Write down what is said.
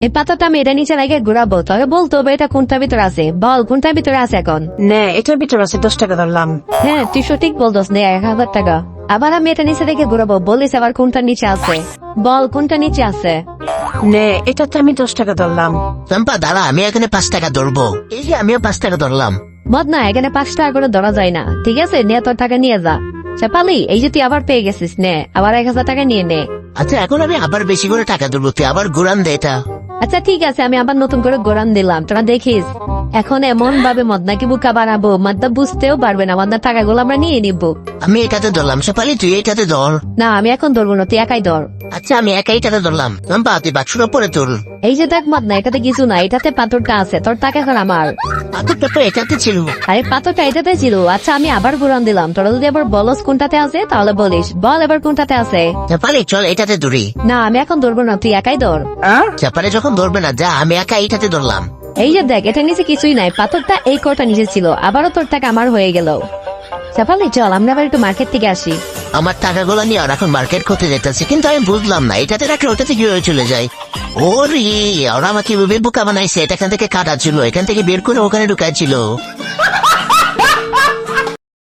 এই পাতাটা আমি এটা নিচে রেখে ঘুরাবো। তবে বলতো এটা কোনটার ভিতরে আছে? বল কোনটার ভিতরে আছে এখন? নে এটার ভিতরে আছে দশ টাকা ধরলাম। হ্যাঁ তুই সঠিক বলতস নে এক হাজার টাকা। আবার আমি এটা নিচে রেখে ঘুরাবো বলিস আবার কোনটা নিচে আছে। বল কোনটা নিচে আছে? নে এটাতে আমি দশ টাকা ধরলাম। চম্পা দাঁড়া আমি এখানে পাঁচ টাকা ধরবো। এই যে আমিও পাঁচ টাকা ধরলাম। মদ না এখানে পাঁচ টাকা করে ধরা যায় না। ঠিক আছে নে তোর টাকা নিয়ে যা। চাপালি এই যে তুই আবার পেয়ে গেছিস নে আবার এক হাজার টাকা নিয়ে নে। আচ্ছা এখন আমি আবার বেশি করে টাকা ধরবো তুই আবার ঘুরান দে এটা। আচ্ছা ঠিক আছে আমি আবার নতুন করে গোরান দিলাম। তোরা দেখিস এখন এমন ভাবে মদনাকে বুকা বানাবো মদনা বুঝতেও পারবে না মদনার টাকাগুলো আমরা নিয়ে নিবো। আমি এটাতে ধরলাম সেপালি তুই এটাতে ধর। না আমি এখন ধরবো না তুই একাই ধর। আচ্ছা আমি একাই টাকা ধরলাম। চম্পা তুই বাক্সটা পরে তোর। এই যে দেখ মদনা এটাতে কিছু না এটাতে পাথরটা আছে তোর টাকা এখন আমার। পাথরটা তো এটাতে ছিল। আরে পাথরটা এটাতে ছিল। আচ্ছা আমি আবার গোরান দিলাম। তোরা যদি আবার বলস কোনটাতে আছে তাহলে বলিস। বল এবার কোনটাতে আছে। শেফালি চল এটাতে ধরি। না আমি এখন ধরবো না তুই একাই ধর। শেফালি যখন ধরবে না যা আমি একা এটাতে ধরলাম। এই যে দেখ এটা নিচে কিছুই নাই। পাথরটা এই কটা নিচে ছিল। আবারও তোর টাকা আমার হয়ে গেল। চাপালি, চল, আমরা আবার একটু মার্কেট থেকে আসি। আমার টাকাগুলো নিয়ে আর এখন মার্কেট করতে যেতেছি, কিন্তু আমি বুঝলাম না, এটাতে রাখলে ওটাতে কীভাবে চলে যায়। ওরে, ওরা আমাকে বোকা বানাইছে, এটা এখান থেকে ছিল, এখান থেকে বের করে ওখানে ঢুকাইছিল।